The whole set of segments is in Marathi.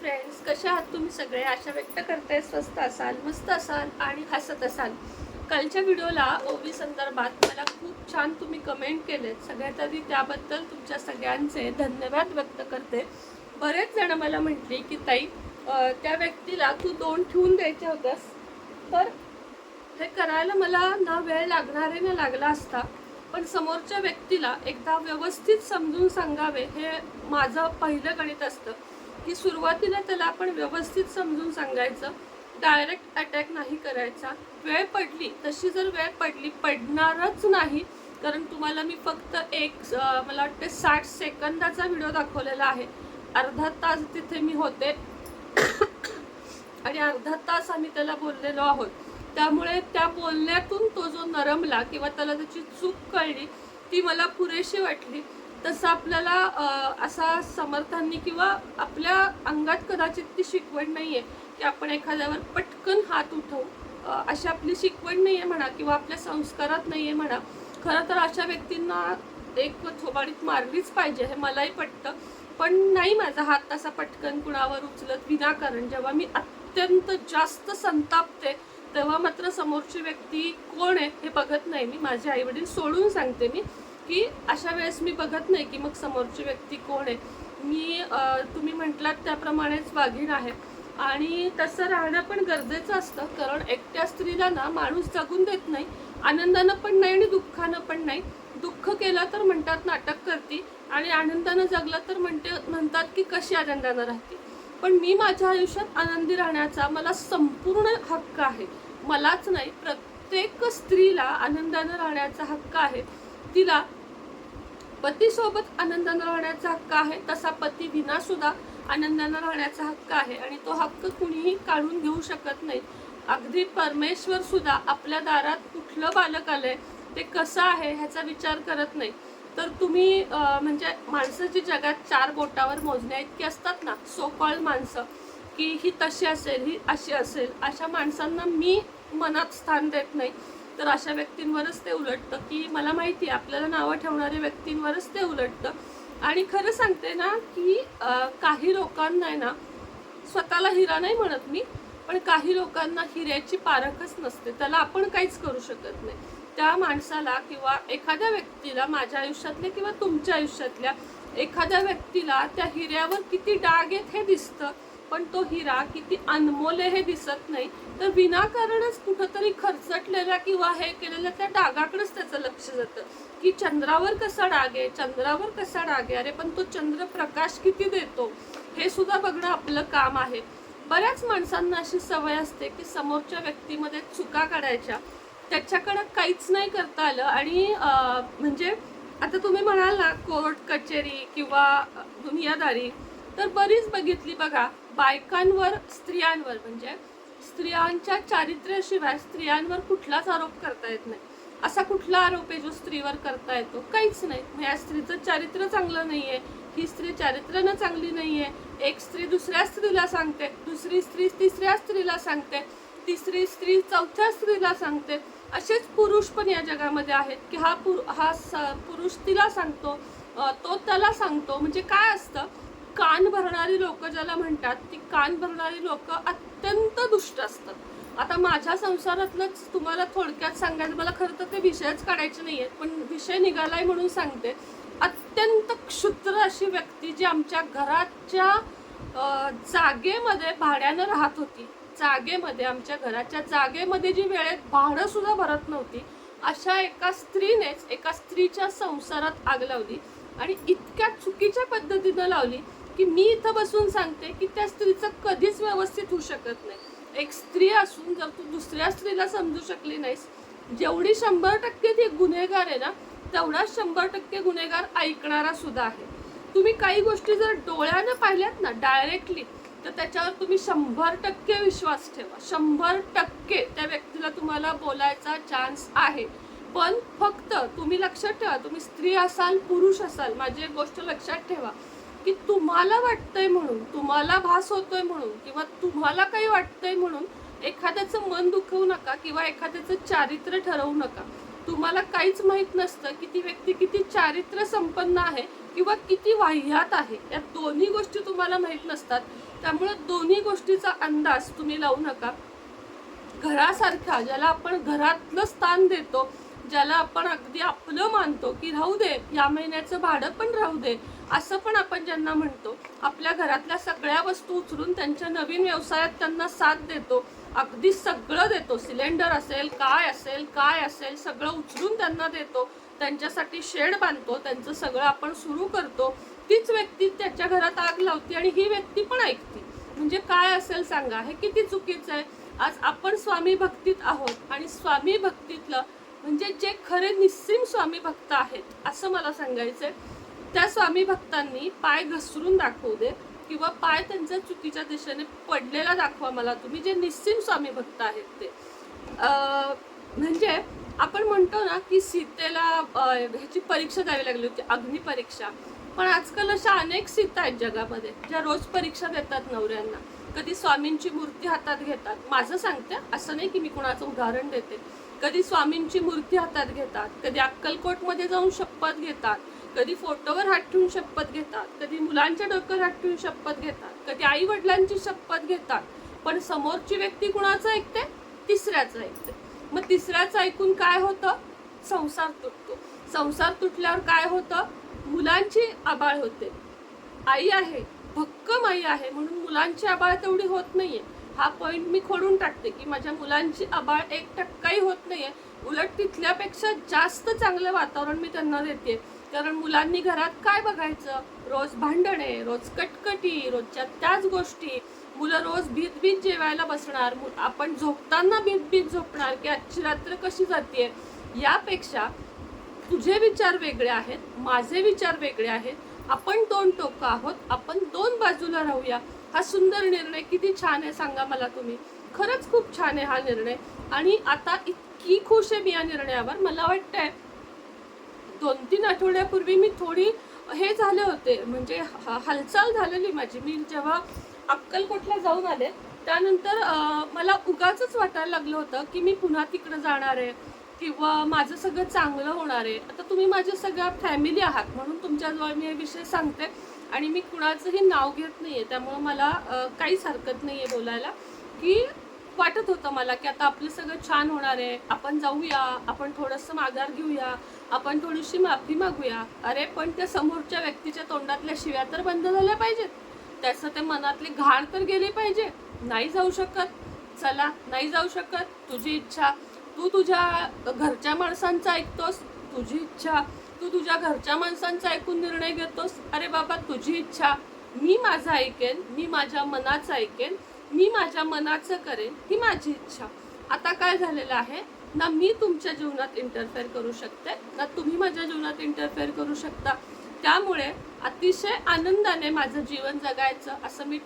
फ्रेंड्स कशा आहात तुम्ही सगळे? आशा व्यक्त करते स्वस्त असाल मस्त असाल आणि हसत असाल. कालच्या व्हिडिओला ओवी संदर्भात मला खूप छान तुम्ही कमेंट केलेत. सगळ्यात आधी त्याबद्दल तुमच्या सगळ्यांचे धन्यवाद व्यक्त करते. बरेच जण मला म्हटले की ताई त्या व्यक्तीला तू दोन ठेवून द्यायच्या होत्यास तर हे करायला मला ना वेळ लागणार आहे ना लागला असता. पण समोरच्या व्यक्तीला एकदा व्यवस्थित समजून सांगावे हे माझं पहिलं गणित असतं. की सुरुवातीला त्याला आपण व्यवस्थित समजून सांगायचं डायरेक्ट अटॅक नाही करायचा. वेळ पडली तशी जर वेळ पडली पडणारच नाही. कारण तुम्हाला मी फक्त एक मला वाटते साठ सेकंदाचा व्हिडिओ दाखवलेला आहे. अर्धा तास तिथे मी होते. आणि अर्धा तास आम्ही त्याला बोललेलो आहोत. त्यामुळे त्या बोलण्यातून तो जो नरमला किंवा त्याला त्याची चूक कळली ती मला पुरेशी वाटली. तसं आपल्याला असा समर्थांनी किंवा आपल्या अंगात कदाचित ती शिकवण नाही आहे की आपण एखाद्यावर पटकन हात उठवू. अशी आपली शिकवण नाही आहे म्हणा किंवा आपल्या संस्कारात नाही आहे म्हणा. खरं तर अशा व्यक्तींना एक थोबाडीत मारलीच पाहिजे हे मलाही पटतं. पण नाही माझा हात तसा पटकन कुणावर उचलत विनाकारण. जेव्हा मी अत्यंत जास्त संतापते तेव्हा मात्र समोरची व्यक्ती कोण आहे हे बघत नाही मी. माझे आईवडील सोडून सांगते मी. की अशा वेळेस मी बघत नाही की मग समोरची व्यक्ती कोण आहे. मी तुम्ही म्हटलात त्याप्रमाणेच वाघीण आहे. आणि तसं राहणं पण गरजेचं असतं. कारण एकट्या स्त्रीला ना माणूस जगून देत नाही. आनंदानं पण नाही आणि दुःखानं पण नाही. दुःख केलं तर म्हणतात नाटक करती आणि आनंदानं जगलं तर म्हणते म्हणतात की कशी आनंदानं राहते. पण मी माझ्या आयुष्यात आनंदी राहण्याचा मला संपूर्ण हक्क आहे. मलाच नाही प्रत्येक स्त्रीला आनंदानं राहण्याचा हक्क आहे. तिला पतीसोबत आनंदानं राहण्याचा हक्क आहे तसा पती विना सुद्धा आनंदानं राहण्याचा हक्क आहे आणि तो हक्क कुणीही काढून घेऊ शकत नाही. अगदी परमेश्वर सुद्धा आपल्या दारात कुठलं बालक आलंय ते कसं आहे ह्याचा विचार करत नाही. तर तुम्ही म्हणजे माणसं जी जगात चार बोटावर मोजण्या इतकी असतात ना सोकॉल माणसं की ही तशी असेल ही अशी असेल अशा माणसांना मी मनात स्थान देत नाही. तर अशा व्यक्तींवरच ते उलटतं की मला माहिती आहे आपल्याला नावं ठेवणाऱ्या व्यक्तींवरच ते उलटतं. आणि खरं सांगते ना की काही लोकांना आहे ना स्वतःला हिरा नाही म्हणत मी पण काही लोकांना हिऱ्याची पारखच नसते. त्याला आपण काहीच करू शकत नाही. त्या माणसाला किंवा एखाद्या व्यक्तीला माझ्या आयुष्यातल्या किंवा तुमच्या आयुष्यातल्या एखाद्या व्यक्तीला त्या हिऱ्यावर किती डाग आहेत हे दिसतं. पण तो हिरा किती अनमोल हे दिसत नाही. तर विनाकारणच कुठंतरी खर्चटलेल्या किंवा हे केलेल्या त्या डागाकडेच त्याचं लक्ष जातं. की चंद्रावर कसा डाग आहे चंद्रावर कसा डाग आहे? अरे पण तो चंद्र प्रकाश किती देतो? हे सुद्धा बघणं आपलं काम आहे. बऱ्याच माणसांना अशी सवय असते की समोरच्या व्यक्तीमध्ये चुका काढायच्या. त्याच्याकडं काहीच नाही करता आलं. आणि म्हणजे आता तुम्ही म्हणाल ना कोर्ट कचेरी किंवा दुनियादारी तर बरीच बघितली बघा. बायकांवर स्त्रियांवर म्हणजे स्त्रियांच्या चारित्र्याशिवाय स्त्रियांवर कुठलाच आरोप करता येत नाही. असा कुठला आरोप आहे जो स्त्रीवर करता येतो? काहीच नाही. मग या स्त्रीचं चारित्र्य चांगलं नाही आहे ही स्त्री चारित्र्यानं चांगली नाही आहे एक स्त्री दुसऱ्या स्त्रीला सांगते दुसरी स्त्री तिसऱ्या स्त्रीला सांगते तिसरी स्त्री चौथ्या स्त्रीला सांगते. असेच पुरुष पण या जगामध्ये आहेत की हा पुर हा स- पुरुष तिला सांगतो तो त्याला सांगतो. म्हणजे काय असतं? कान भरणारी लोक ज्याला म्हणतात ती कान भरणारी लोक अत्यंत दुष्ट असतात. आता माझ्या संसारातलंच तुम्हाला थोडक्यात सांगायचं मला खरं तर ते विषयच काढायचे नाही आहेत पण विषय निघालाय म्हणून सांगते. अत्यंत क्षुद्र अशी व्यक्ती जी आमच्या घराच्या जागेमध्ये भाड्यानं राहत होती. जागेमध्ये आमच्या घराच्या जागेमध्ये जी वेळेत भाडं सुद्धा भरत नव्हती अशा एका स्त्रीनेच एका स्त्रीच्या संसारात आग लावली आणि इतक्या चुकीच्या पद्धतीनं लावली की मी इथं बसून सांगते की त्या स्त्रीचं कधीच व्यवस्थित होऊ शकत नाही. एक स्त्री असून जर तू दुसऱ्या स्त्रीला समजू शकली नाहीस जेवढी शंभर टक्के ती गुन्हेगार आहे ना तेवढा शंभर टक्के गुन्हेगार ऐकणारा सुद्धा आहे. तुम्ही काही गोष्टी जर डोळ्यानं पाहिल्यात ना डायरेक्टली तर त्याच्यावर तुम्ही शंभर टक्के विश्वास ठेवा. शंभर टक्के त्या व्यक्तीला तुम्हाला बोलायचा चान्स आहे. पण फक्त तुम्ही लक्षात ठेवा तुम्ही स्त्री असाल पुरुष असाल माझी एक गोष्ट लक्षात ठेवा. की तुम्हाला वाटतंय म्हणून तुम्हाला भास होतोय म्हणून किंवा तुम्हाला काही वाटतंय म्हणून एखाद्याचं मन दुखवू नका किंवा एखाद्याचं चारित्र्य ठरवू नका. तुम्हाला काहीच माहीत नसतं की ती व्यक्ती किती चारित्र्य संपन्न आहे किंवा किती वाह्यात आहे. या दोन्ही गोष्टी तुम्हाला माहीत नसतात. त्यामुळे दोन्ही गोष्टीचा अंदाज तुम्ही लावू नका. घरासारख्या ज्याला आपण घरातलं स्थान देतो ज्याला आपण अगदी आपलं मानतो की राहू दे या महिन्याचं भाडं पण राहू दे. असं पण आपण ज्यांना म्हणतो आपल्या घरातल्या सगळ्या वस्तू उचलून त्यांच्या नवीन व्यवसायात त्यांना साथ देतो. अगदी सगळं देतो. सिलेंडर असेल काय असेल काय असेल सगळं उचलून त्यांना देतो. त्यांच्यासाठी शेड बांधतो. त्यांचं सगळं आपण सुरू करतो. तीच व्यक्ती त्याच्या घरात आग लावते आणि ही व्यक्ती पण ऐकते. म्हणजे काय असेल सांगा. हे किती चुकीचं आहे. आज आपण स्वामी भक्तीत आहोत आणि स्वामी भक्तीतलं म्हणजे जे खरे निस्सीम स्वामी भक्त आहेत असं मला सांगायचंय. त्या स्वामी भक्तांनी पाय घसरून दाखवू देत किंवा पाय त्यांच्या चुकीच्या दिशेने पडलेला दाखवा मला तुम्ही जे निस्सीम स्वामी भक्त आहेत ते. म्हणजे आपण म्हणतो ना की सीतेला ह्याची परीक्षा द्यावी लागली होती अग्निपरीक्षा पण आजकाल अशा अनेक सीता आहेत जगामध्ये ज्या रोज परीक्षा देतात नवऱ्यांना. कधी स्वामींची मूर्ती हातात घेतात. माझं सांगते असं नाही की मी कुणाचं उदाहरण देते. कधी स्वामींची मूर्ती हातात घेतात कधी अक्कलकोटमध्ये जाऊन शपथ घेतात कधी फोटोवर हात ठेवून शपथ घेतात कधी मुलांच्या डोक्यावर हात ठेवून शपथ घेतात कधी आई वडिलांची शपथ घेतात पण समोरची व्यक्ती कुणाचं ऐकते? तिसऱ्याचं ऐकते. मग तिसऱ्याचं ऐकून काय होतं? संसार तुटतो. संसार तुटल्यावर काय होतं? मुलांची आबाळ होते. आई आहे भक्कम आई आहे म्हणून मुलांची आबाळ तेवढी होत नाहीये. हा पॉईंट मी खोडून टाकते की माझ्या मुलांची आबाळ एक टक्काही होत नाहीये. उलट तिथल्यापेक्षा जास्त चांगलं वातावरण मी त्यांना देते. कारण मुलांनी घरात काय बघायचं? रोज भांडणे रोज कटकटी रोजच्या त्याच गोष्टी. मुलं रोज भीत भीत जेवायला बसणार. मु- आपण झोपताना भीत भीत झोपणार की आजची रात्र कशी जाते यापेक्षा तुझे विचार वेगळे आहेत माझे विचार वेगळे आहेत. आपण दोन टोकं आहोत. आपण दोन बाजूला राहूया. हा सुंदर निर्णय किती छान आहे सांगा मला तुम्ही. खरंच खूप छान आहे हा निर्णय. आणि आता इतकी खुश आहे मी या निर्णयावर. मला वाटतंय दोन तीन आठवड्यापूर्वी मी थोडी हे झाले होते. म्हणजे हालचाल झालेली माझी. मी जेव्हा अक्कलकोटला जाऊन आले त्यानंतर मला उगाच वाटायला लागलं होतं की मी पुन्हा तिकडे जाणार आहे किंवा माझं सगळं चांगलं होणार आहे. आता तुम्ही माझ्या सगळ्या फॅमिली आहात म्हणून तुमच्याजवळ मी हे विषय सांगते आणि मी कुणाचंही नाव घेत नाही आहे त्यामुळं मला काहीच हरकत नाही आहे बोलायला की वाटत होतं मला की आता आपलं सगळं छान होणार आहे. आपण जाऊया आपण थोडंसं माघार घेऊया आपण थोडीशी माफी मागूया. अरे पण त्या समोरच्या व्यक्तीच्या तोंडातल्या शिव्या तर बंद झाल्या पाहिजेत. त्याचं ते मनातली घाण तर गेली पाहिजे. नाही जाऊ शकत. चला नाही जाऊ शकत. तुझी इच्छा. तू तुझ्या घरच्या माणसांचा ऐकतोस. तुझी इच्छा. तू तुझ्या घरच्या माणसांचा ऐकून निर्णय घेतोस. अरे बाबा तुझी इच्छा. मी माझं ऐकेन. मी माझ्या मनाचं ऐकेन. मी माझ्या मनाचं करेन ही माझी इच्छा. आता काय झालेलं आहे? ना मी तुमच्या जीवनात इंटरफेअर करू शकते ना तुम्ही माझ्या जीवनात इंटरफेअर करू शकता. त्यामुळे अतिशय आनंदाने माझं जीवन जगायचं असं मी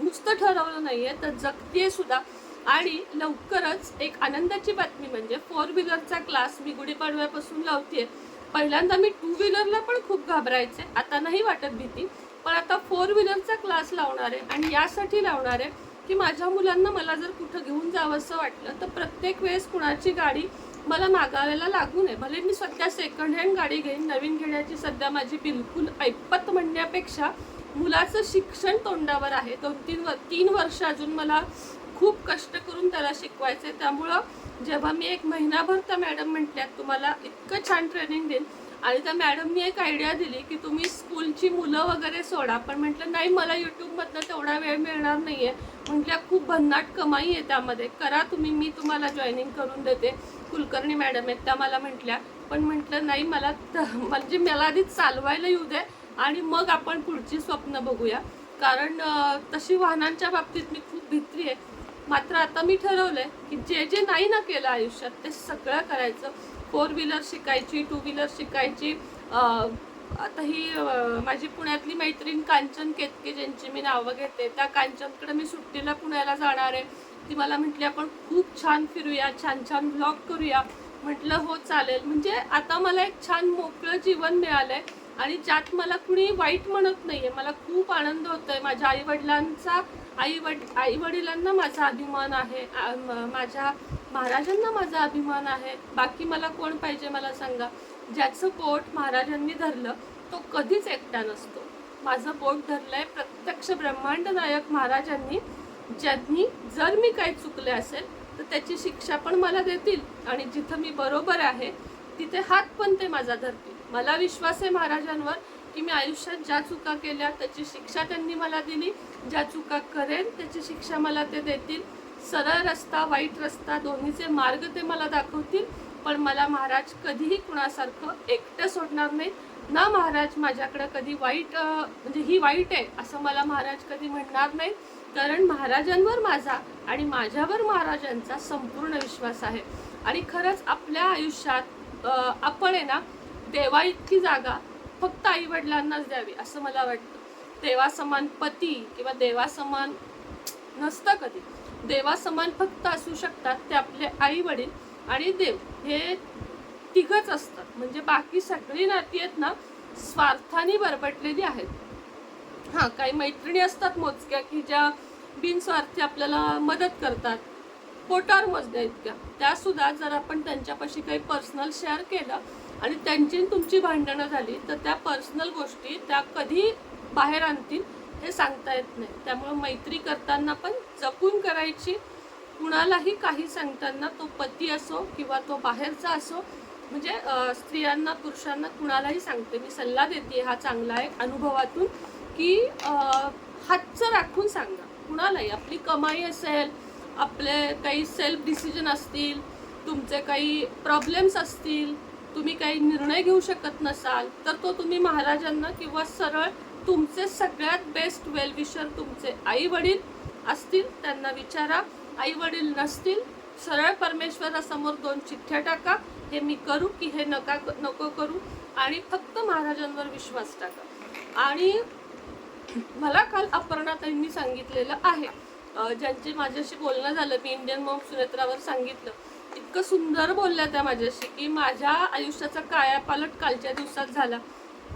नुसतं ठरवलं नाही आहे तर जगतीये सुद्धा. आणि लवकरच एक आनंदाची बातमी म्हणजे फोर व्हीलरचा क्लास मी गुढीपाडव्यापासून लावते पहिल्यांदा मी टू व्हीलरला पण खूप घाबरायचे आता नाही वाटत भीती. पण आता फोर व्हीलरचा क्लास लावणार आहे आणि यासाठी लावणार आहे की माझ्या मुलांना मला जर कुठं घेऊन जावंसं वाटलं तर प्रत्येक वेळेस कुणाची गाडी मला मागावायला लागू नये. भले मी सध्या सेकंड हँड गाडी घेईन नवीन घेण्याची सध्या माझी बिलकुल ऐपत म्हणण्यापेक्षा मुलाचं शिक्षण तोंडावर आहे. दोन तीन व तीन वर्ष अजून मला खूप कष्ट करून त्याला शिकवायचं आहे त्यामुळं जेव्हा मी एक महिनाभर त्या मॅडम म्हटल्यात तुम्हाला इतकं छान ट्रेनिंग देईन आणि त्या मॅडमनी एक आयडिया दिली की तुम्ही स्कूलची मुलं वगैरे सोडा. पण म्हटलं नाही मला यूट्यूबमधनं तेवढा वेळ मिळणार नाही आहे म्हटल्या खूप भन्नाट कमाई आहे त्यामध्ये. करा तुम्ही मी तुम्हाला जॉईनिंग करून देते. कुलकर्णी मॅडम आहेत त्या मला म्हटल्या पण म्हटलं नाही मला म्हणजे मला आधी चालवायला येऊ दे आणि मग आपण पुढची स्वप्न बघूया. कारण तशी वाहनांच्या बाबतीत मी खूप भित्री आहे. मात्र आता मी ठरवलंय की जे जे नाही ना केलं आयुष्यात ते सगळं करायचं. फोर व्हीलर शिकायची टू व्हीलर शिकायची. आता ही माझी पुण्यातली मैत्रीण कांचन केतके ज्यांची मी नावं घेते त्या कांचनकडे मी सुट्टीला पुण्याला जाणार आहे. ती मला म्हटली आपण खूप छान फिरूया छान छान ब्लॉग करूया. म्हटलं हो चालेल. म्हणजे आता मला एक छान मोकळं जीवन मिळालं आहे आणि ज्यात मला कुणी वाईट म्हणत नाही आहे मला खूप आनंद होतो आहे माझ्या आईवडिलांचा आई वड आईवडिलांना माझा अभिमान आहे. माझ्या महाराजांना माझा अभिमान आहे. बाकी मला कोण पाहिजे मला सांगा. ज्याचं पोट महाराजांनी धरलं तो कधीच एकटा नसतो. माझं बोट धरलंय प्रत्यक्ष ब्रह्मांड नायक महाराजांनी. ज्यांनी जर मी काही चुकले असेल तर त्याची शिक्षा पण मला देतील. आणि जिथं मी बरोबर आहे तिथे हात पण ते माझा धरतील. मला विश्वास आहे महाराजांवर की मी आयुष्यात ज्या चुका केल्या त्याची शिक्षा त्यांनी मला दिली. ज्या चुका करेन त्याची शिक्षा मला ते देतील. सरळ रस्ता वाईट रस्ता दोन्हीचे मार्ग ते मला दाखवतील पण मला महाराज कधीही कुणासारखं एकटं सोडणार नाही ना महाराज माझ्याकडं कधी वाईट म्हणजे ही वाईट आहे असं मला महाराज कधी म्हणणार नाही कारण महाराजांवर माझा आणि माझ्यावर महाराजांचा संपूर्ण विश्वास आहे. आणि खरंच आपल्या आयुष्यात आपण आहे ना देवा इतकी जागा फक्त आई वडिलांनाच द्यावी असं मला वाटतं. देवासमान पती किंवा देवासमान नसतं कधी. देवासमान फक्त असू शकतात ते आपले आई वडील आणि देव हे तिघच असतात. म्हणजे बाकी सगळी नाती आहेत ना स्वार्थाने बरबटलेली आहेत. हां काही मैत्रिणी असतात मोजक्या की ज्या बिनस्वार्थी आपल्याला मदत करतात. पोटार मोजण्या इतक्या. त्यासुद्धा जर आपण त्यांच्यापाशी काही पर्सनल शेअर केलं आणि त्यांची तुमची भांडणं झाली तर त्या पर्सनल गोष्टी त्या कधी बाहेर आणतील? हे सांगता येत नाही. त्यामुळे मैत्री करताना पण जपून करायची. कुणालाही काही सांगताना तो पती असो किंवा तो बाहेरचा असो म्हणजे स्त्रियांना पुरुषांना कुणालाही सांगते. मी सल्ला देते हा चांगला आहे अनुभवातून की हातचं राखून सांगा. कुणालाही. आपली कमाई असेल आपले काही सेल्फ डिसिजन असतील तुमचे काही प्रॉब्लेम्स असतील तुम्ही काही निर्णय घेऊ शकत नसाल तर तो तुम्ही महाराजांना किंवा सरळ तुमचे सगळ्यात बेस्ट वेलविशर तुमचे आई वडील असतील त्यांना विचारा. आई वडील नसतील सरळ परमेश्वरासमोर दोन चिठ्ठ्या टाका. हे मी करू की हे नका नको करू. आणि फक्त महाराजांवर विश्वास टाका. आणि मला काल अपर्णाताईंनी सांगितलेलं आहे. ज्यांचे माझ्याशी बोलणं झालं मी इंडियन मॉम सुनेत्रावर सांगितलं. इतकं सुंदर बोलल्या त्या माझ्याशी की माझ्या आयुष्याचा कायापालट कालच्या दिवसात झाला.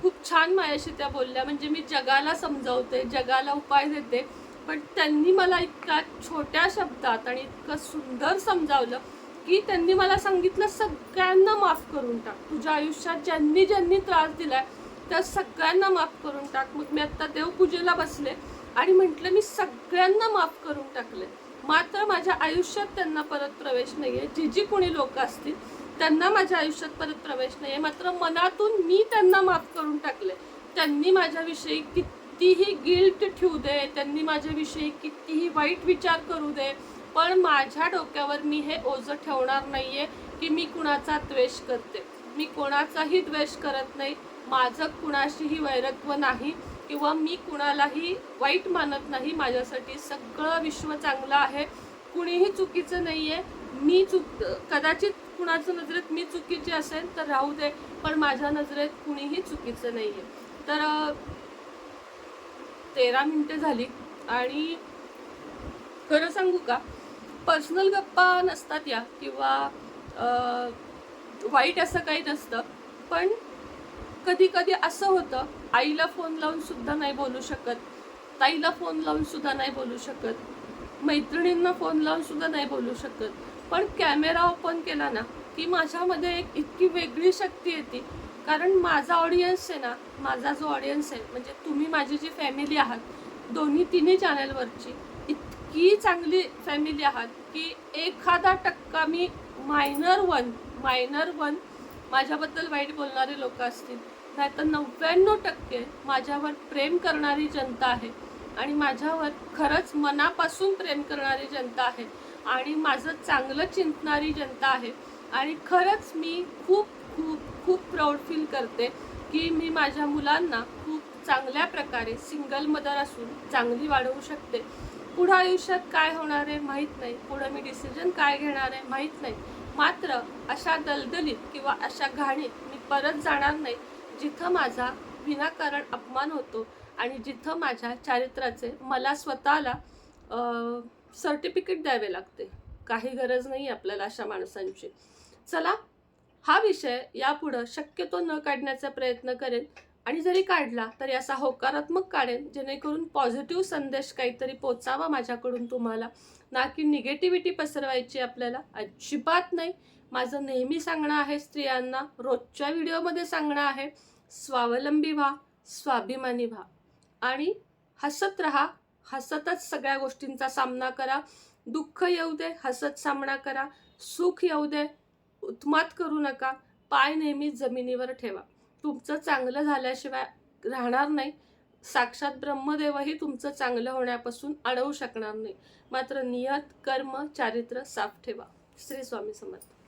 खूप छान माझ्याशी त्या बोलल्या. म्हणजे मी जगाला समजावते जगाला उपाय देते. पण त्यांनी मला इतक्या छोट्या शब्दात आणि इतकं सुंदर समजावलं की त्यांनी मला सांगितलं सगळ्यांना माफ करून टाक. तुझ्या आयुष्यात ज्यांनी ज्यांनी त्रास दिलाय त्या सगळ्यांना माफ करून टाक. मग मी आत्ता देवपूजेला बसले आणि म्हटलं मी सगळ्यांना माफ करून टाकले मात्र माझ्या आयुष्यात त्यांना परत प्रवेश नाही आहे जी जी कोणी लोक असतील त्यांना माझ्या आयुष्यात परत प्रवेश नाही आहे मात्र मनातून मी त्यांना माफ करून टाकले त्यांनी माझ्याविषयी कितीही गिल्ट ठेवू दे त्यांनी माझ्याविषयी कितीही वाईट विचार करू दे पण माझ्या डोक्यावर मी हे ओझं ठेवणार नाही आहे की मी कुणाचा द्वेष करते. मी कोणाचाही द्वेष करत नाही. माझं कुणाशीही वैरत्व नाही किंवा मी कुणालाही वाईट मानत नाही. माझ्यासाठी सगळं विश्व चांगलं आहे. कुणीही चुकीचं नाही आहे मी चुक कदाचित कुणाच्या नजरेत मी चुकीची असेल तर राहू दे. पण माझ्या नजरेत कुणीही चुकीचं नाही आहे तर तेरा मिनटं झाली आणि खरं सांगू का? पर्सनल गप्पा नसतात या किंवा वाईट असं काही नसतं. पण कधी कधी असं होतं आईला फोन लावून सुद्धा नाही बोलू शकत ताईला फोन लावून सुद्धा नाही बोलू शकत मैत्रिणींना फोन लावून सुद्धा नाही बोलू शकत. पण कॅमेरा ओपन केला ना की माझ्यामध्ये एक इतकी वेगळी शक्ती येते. कारण माझा ऑडियन्स आहे ना माझा जो ऑडियन्स आहे म्हणजे तुम्ही माझी जी फॅमिली आहात दोन्ही तिन्ही चॅनलवरची इतकी चांगली फॅमिली आहात की एखादा टक्का मी मायनर वन मायनर वन माझ्याबद्दल वाईट बोलणारे लोक असतील नाहीतर नव्याण्णव टक्के माझ्यावर प्रेम करणारी जनता आहे. आणि माझ्यावर खरंच मनापासून प्रेम करणारी जनता आहे. आणि माझं चांगलं चिंतणारी जनता आहे. आणि खरंच मी खूप खूप खूप प्राऊड फील करते की मी माझ्या मुलांना खूप चांगल्या प्रकारे सिंगल मदर असून चांगली वाढवू शकते. पुढं आयुष्यात काय होणार आहे माहीत नाही. पुढं मी डिसिजन काय घेणार आहे माहीत नाही. मात्र अशा दलदलीत किंवा अशा घाणीत मी परत जाणार नाही जिथं माझा विनाकारण अपमान होतो आणि जिथं माझ्या चारित्र्याचे मला स्वतःला सर्टिफिकेट द्यावे लागते. काही गरज नाही आपल्याला अशा माणसांची. चला हा विषय यापुढं शक्यतो न काढण्याचा प्रयत्न करेन आणि जरी काढला तरी असा होकारात्मक काढेन जेणेकरून पॉझिटिव्ह संदेश काहीतरी पोचावा माझ्याकडून तुम्हाला. ना की निगेटिव्हिटी पसरवायची आपल्याला अजिबात नाही. माझं नेहमी सांगणं आहे स्त्रियांना रोजच्या व्हिडिओमध्ये सांगणं आहे स्वावलंबी व्हा स्वाभिमानी व्हा. आणि हसत राहा हसतच सगळ्या गोष्टींचा सामना करा. दुःख येऊ दे हसत सामना करा. सुख येऊ दे उत्मात करू नका. पाय नेहमी जमिनीवर ठेवा. तुमचं चांगलं झाल्याशिवाय राहणार नाही. साक्षात ब्रह्मदेवही तुमचं चांगलं होण्यापासून अडवू शकणार नाही. मात्र नियत कर्म चारित्र्य साफ ठेवा. श्री स्वामी समर्थ.